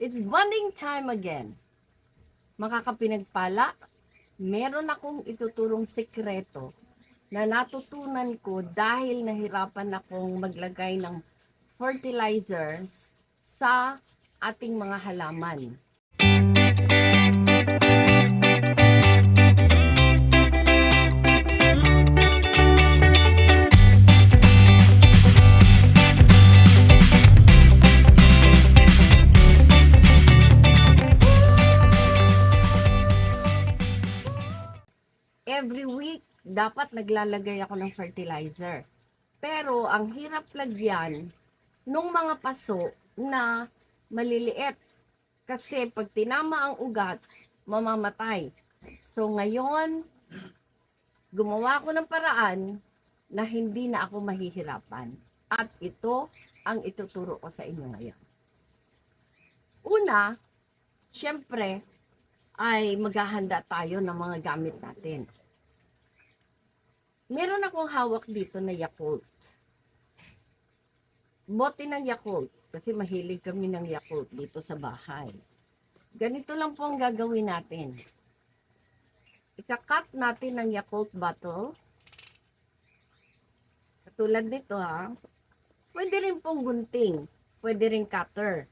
It's bonding time again. Makakapinagpala, meron akong ituturong sekreto na natutunan ko dahil nahirapan akong maglagay ng fertilizers sa ating mga halaman. Every week, dapat naglalagay ako ng fertilizer. Pero ang hirap lagyan nung mga paso na maliliit. Kasi pag tinama ang ugat, mamamatay. So ngayon, gumawa ko ng paraan na hindi na ako mahihirapan. At ito ang ituturo ko sa inyo ngayon. Una, syempre, ay maghahanda tayo ng mga gamit natin. Meron akong hawak dito na Yakult. Bote ng Yakult. Kasi mahilig kami ng Yakult dito sa bahay. Ganito lang po ang gagawin natin. Ikakat natin ng Yakult bottle. Katulad nito ha. Pwede rin pong gunting. Pwede rin cutter.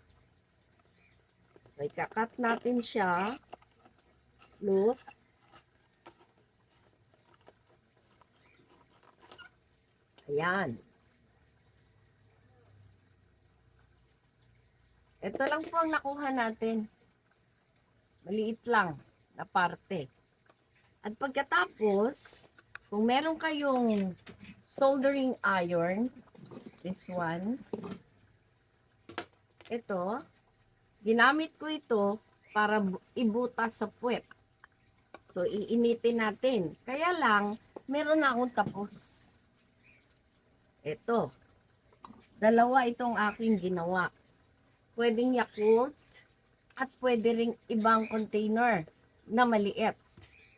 So, ikakat natin siya. Look. Ayan. Ito lang po ang nakuha natin. Maliit lang na parte. At pagkatapos, kung meron kayong soldering iron, this one, ito, ginamit ko ito para bu- ibutas sa puwet. So, iinitin natin. Kaya lang, meron na akong tapos. Ito. Dalawa itong aking ginawa. Pwedeng Yakult at pwede ring ibang container na maliit.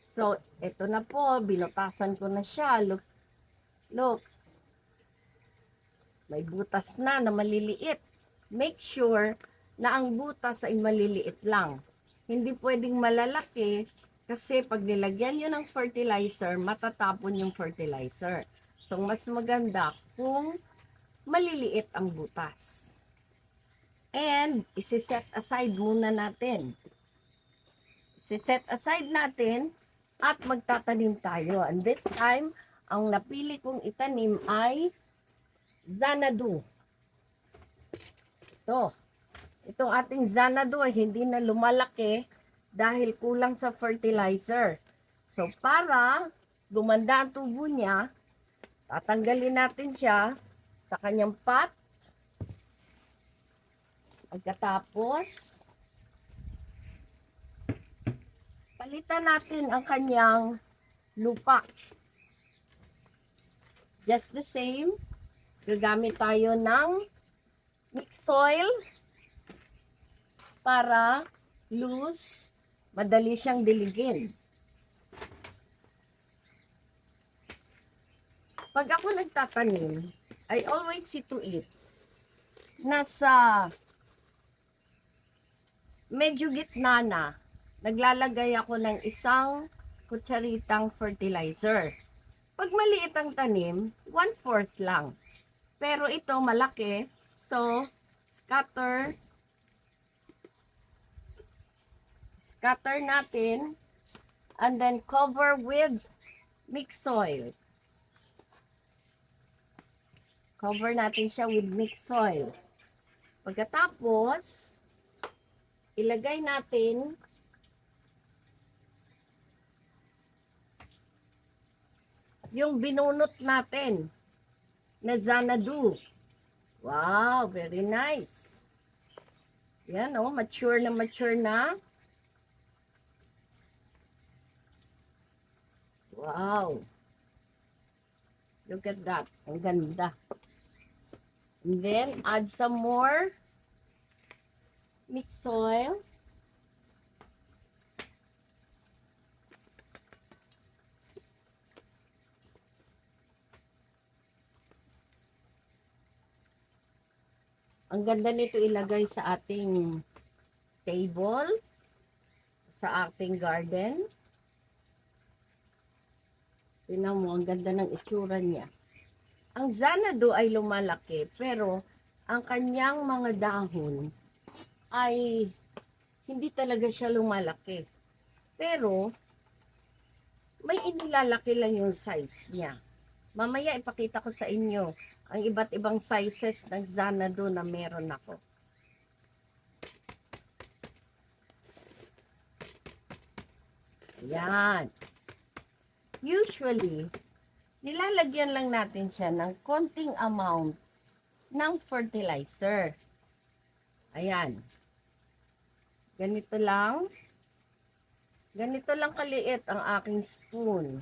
So, ito na po. Binutasan ko na siya. Look. Look. May butas na na maliliit. Make sure na ang butas ay maliliit lang. Hindi pwedeng malalaki kasi pag nilagyan nyo ng fertilizer, matatapon yung fertilizer. So, mas maganda kung maliliit ang butas. And, isi-set aside muna natin. Isi-set aside natin at magtatanim tayo. And this time, ang napili kong itanim ay Xanadu. Ito. Itong ating Xanadu ay hindi na lumalaki dahil kulang sa fertilizer. So, para gumanda ang tubo niya, tatanggalin natin siya sa kanyang pot. Pagkatapos, palitan natin ang kanyang lupa. Just the same, gagamit tayo ng mixed soil para loose, madali siyang diligin. Pag ako nagtatanim, I always see to it nasa medyo gitna na, naglalagay ako ng isang kutsaritang fertilizer. Pag maliit ang tanim, one-fourth lang. Pero ito malaki, so scatter scatter natin and then cover with mixed soil. Cover natin siya with mixed soil. Pagkatapos, ilagay natin yung binunot natin na Xanadu. Wow, very nice. Yan oh, mature na mature na. Wow. Look at that. Ang ganda. And then, add some more mixed soil. Ang ganda nito ilagay sa ating stable sa ating garden. Tingnan mo, ang ganda ng itsura niya. Ang Xanadu ay lumalaki, pero ang kanyang mga dahon ay hindi talaga siya lumalaki. Pero, may inilalaki lang yung size niya. Mamaya ipakita ko sa inyo ang iba't ibang sizes ng Xanadu na meron ako. Yan. Usually, nilalagyan lang natin siya ng konting amount ng fertilizer. Ayan. Ganito lang. Ganito lang kaliit ang aking spoon.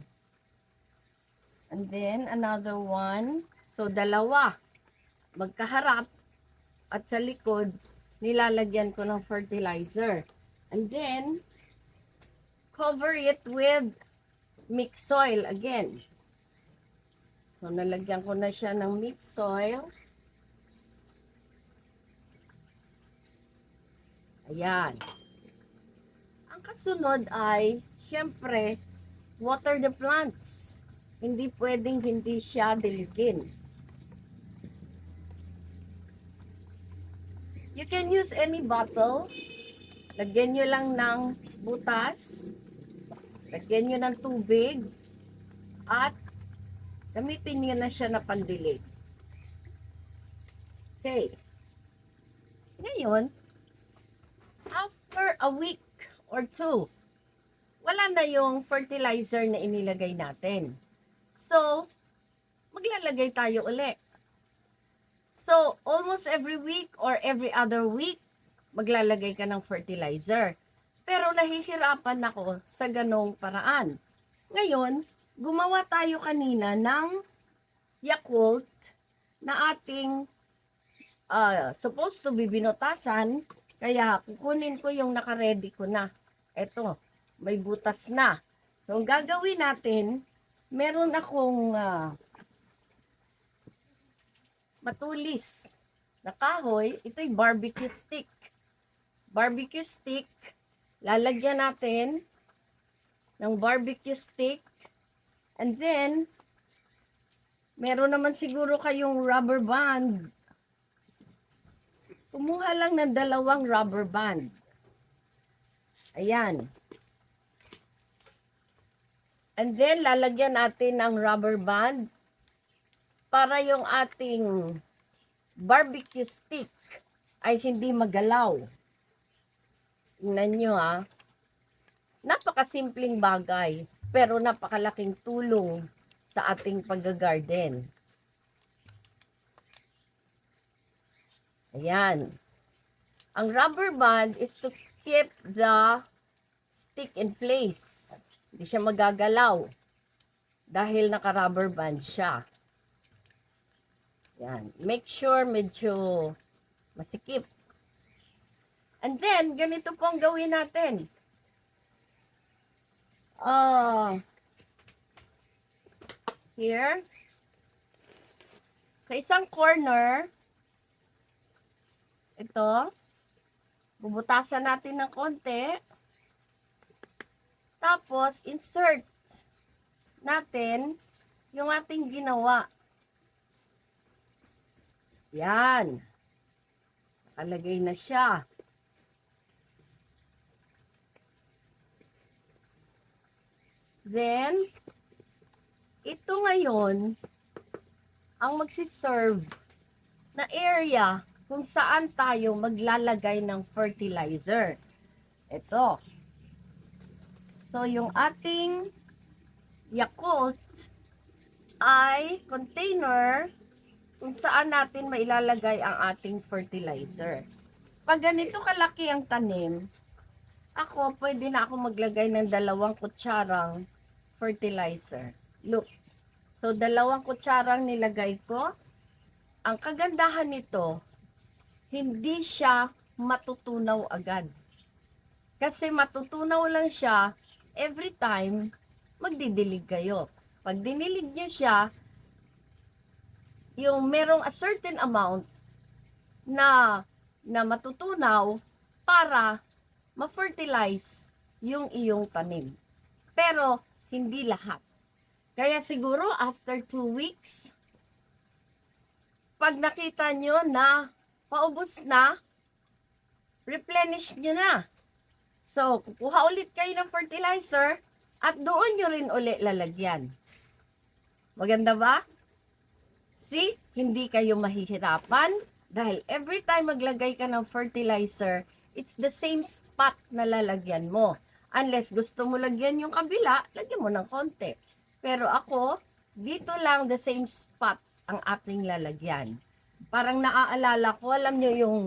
And then, another one. So, dalawa. Magkaharap. At sa likod, nilalagyan ko ng fertilizer. And then, cover it with mixed soil again. So, nalagyan ko na siya ng mixed soil. Ayan. Ang kasunod ay, syempre, water the plants. Hindi pwedeng hindi siya diligin. You can use any bottle. Lagyan nyo lang ng butas. Lagyan nyo ng tubig. At gamitin nyo na siya na pandilig. Okay. Ngayon, after a week or two, wala na yung fertilizer na inilagay natin. So, maglalagay tayo uli. So, almost every week or every other week, maglalagay ka ng fertilizer. Pero nahihirapan ako sa ganong paraan. Ngayon, gumawa tayo kanina ng Yakult na ating ah, supposed to be binutasan. Kaya kukunin ko yung nakaredy ko na. Eto, may butas na. So, ang gagawin natin, meron akong ah, matulis na kahoy. Ito'y barbecue stick. Barbecue stick, lalagyan natin ng barbecue stick. And then, meron naman siguro kayong rubber band. Kumuha lang ng dalawang rubber band. Ayan. And then, lalagyan natin ng rubber band para yung ating barbecue stick ay hindi magalaw. Tingnan nyo ha. Napakasimpleng bagay, pero napakalaking tulong sa ating pag-garden. Ayan. Ang rubber band is to keep the stick in place. Hindi siya magagalaw dahil naka-rubber band siya. Yan. Make sure medyo masikip. And then, ganito po ang gawin natin. Ah, here, sa isang corner, ito, bubutasan natin ng konti. Tapos, insert natin yung ating ginawa. Yan. Nakalagay na siya. Then, ito ngayon, ang magsiserve na area kung saan tayo maglalagay ng fertilizer. Ito. So, yung ating Yakult ay container kung saan natin mailalagay ang ating fertilizer. Pag ganito kalaki ang tanim, ako pwede na ako maglagay ng dalawang kutsarang fertilizer. Look. So, dalawang kutsarang nilagay ko. Ang kagandahan nito, hindi siya matutunaw agad. Kasi matutunaw lang siya every time magdidilig kayo. Pag dinilig niyo siya, yung merong a certain amount na na matutunaw para ma-fertilize yung iyong tanim. Pero, hindi lahat. Kaya siguro, after two weeks, pag nakita nyo na paubos na, replenish nyo na. So, kukuha ulit kayo ng fertilizer at doon nyo rin ulit lalagyan. Maganda ba? See, hindi kayo mahihirapan dahil every time maglagay ka ng fertilizer, it's the same spot na lalagyan mo. Unless gusto mo lagyan yung kabila, lagyan mo ng konti. Pero ako, dito lang the same spot ang ating lalagyan. Parang naaalala ko, alam nyo yung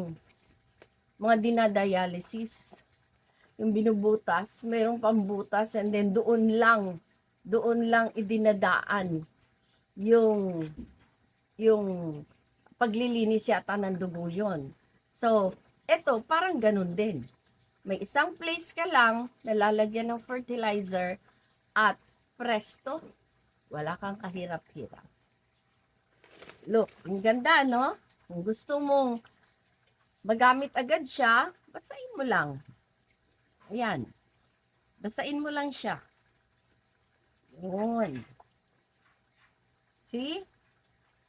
mga dinadialysis, yung binubutas, mayroong pambutas and then doon lang, doon lang idinadaan yung yung paglilinis yata ng dugo yun. So, eto, parang ganun din. May isang place ka lang na lalagyan ng fertilizer at presto, wala kang kahirap-hirap. Look, ang ganda, no? Kung gusto mong magamit agad siya, basahin mo lang. Ayan. Basahin mo lang siya. Yun. See?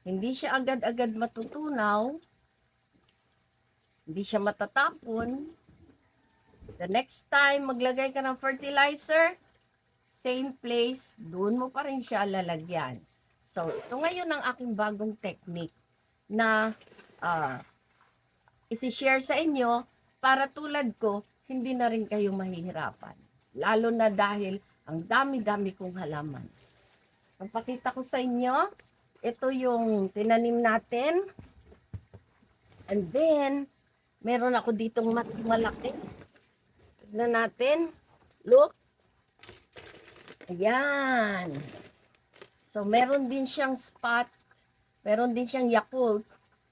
Hindi siya agad-agad matutunaw. Hindi siya matatapon. The next time maglagay ka ng fertilizer, same place, doon mo pa rin siya lalagyan. So, ito ngayon ang aking bagong technique na uh, isi-share sa inyo para tulad ko, hindi na rin kayo mahihirapan. Lalo na dahil ang dami-dami kong halaman. Pagpakita ko sa inyo, ito yung tinanim natin. And then, meron ako ditong mas malaki. Tignan natin. Look. Ayan. So, meron din siyang spot. Meron din siyang Yakult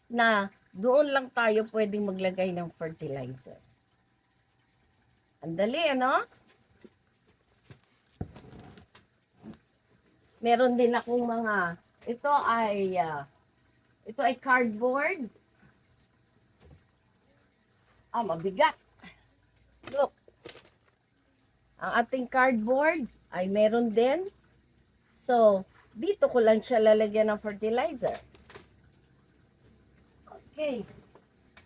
na doon lang tayo pwedeng maglagay ng fertilizer. Ang dali, ano? Meron din akong mga, ito ay, ah, ito ay cardboard. Ah, mabigat. Look. Ang ating cardboard ay meron din. So, dito ko lang siya lalagyan ng fertilizer. Okay.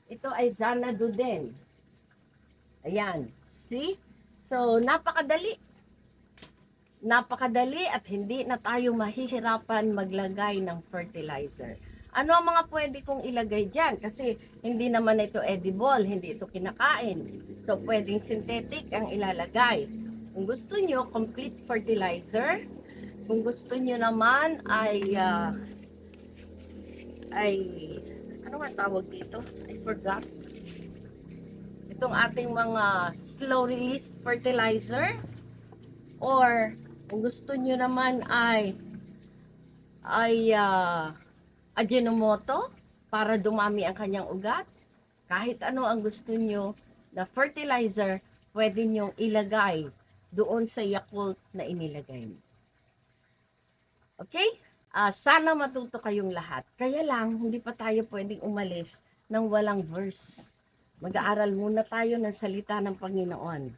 Ito ay Xanadu din. Ayan. See? So, napakadali. Napakadali at hindi na tayo mahihirapan maglagay ng fertilizer. Ano ang mga pwede kong ilagay dyan? Kasi hindi naman ito edible, hindi ito kinakain. So, pwedeng synthetic ang ilalagay. Kung gusto nyo, complete fertilizer. Kung gusto nyo naman ay ah, ay ano nga tawag dito? I forgot. Itong ating mga slow release fertilizer or kung gusto nyo naman ay ay uh, Ajinomoto para dumami ang kanyang ugat. Kahit ano ang gusto nyo na fertilizer, pwede nyo ilagay doon sa Yakult na inilagay mo. Okay? Ah, sana matuto kayong lahat. Kaya lang, hindi pa tayo pwedeng umalis ng walang verse. Mag-aaral muna tayo ng salita ng Panginoon.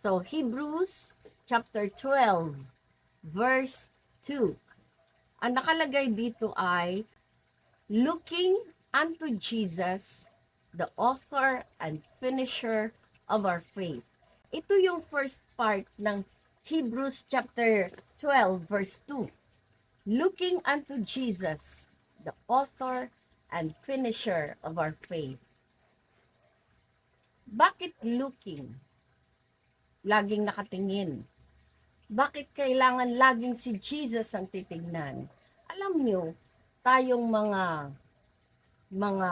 So, Hebrews chapter 12, verse 2. Ang nakalagay dito ay, Looking unto Jesus, the author and finisher of our faith. Ito yung first part ng Hebrews chapter 12, verse 2 looking unto Jesus, the author and finisher of our faith. Bakit looking? Laging nakatingin. Bakit kailangan laging si Jesus ang titignan? Alam nyo, tayong mga mga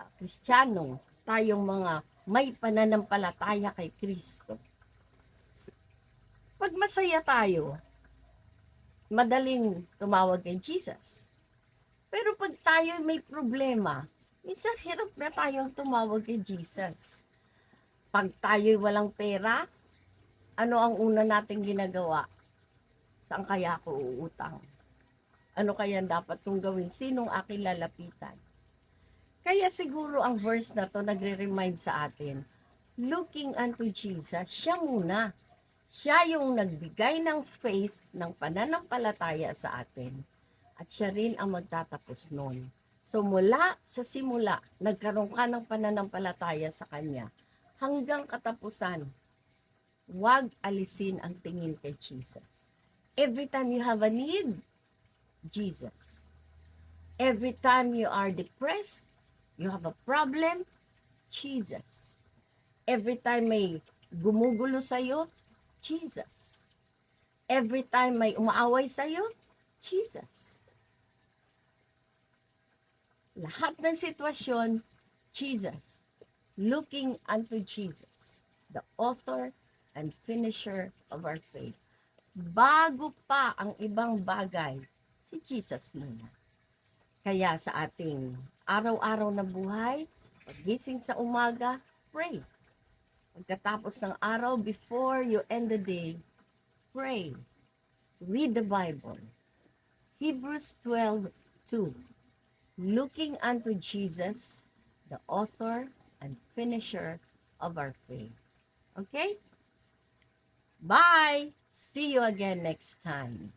uh, Kristiyano, tayong mga may pananampalataya kay Kristo. Pag masaya tayo, madaling tumawag kay Jesus. Pero pag tayo may problema, minsan hirap na tayong tumawag kay Jesus. Pag tayo walang pera, ano ang una nating ginagawa? Saan kaya ako uutang? Ano kaya dapat kong gawin? Sinong aking lalapitan? Kaya siguro ang verse na to nagre-remind sa atin, looking unto Jesus, siya muna. Siya yung nagbigay ng faith, ng pananampalataya sa atin. At siya rin ang magtatapos nun. So mula sa simula, nagkaroon ka ng pananampalataya sa Kanya. Hanggang katapusan, huwag alisin ang tingin kay Jesus. Every time you have a need, Jesus. Every time you are depressed, you have a problem, Jesus. Every time may gumugulo sa'yo, Jesus. Every time may umaaway sa'yo, Jesus. Lahat ng sitwasyon, Jesus. Looking unto Jesus, the author and finisher of our faith. Bago pa ang ibang bagay, si Jesus muna. Kaya sa ating araw-araw na buhay, pagising sa umaga, pray. Pagkatapos ng araw, before you end the day, pray. Read the Bible. Hebrews 12:2. Looking unto Jesus, the author and finisher of our faith. Okay? Bye! See you again next time.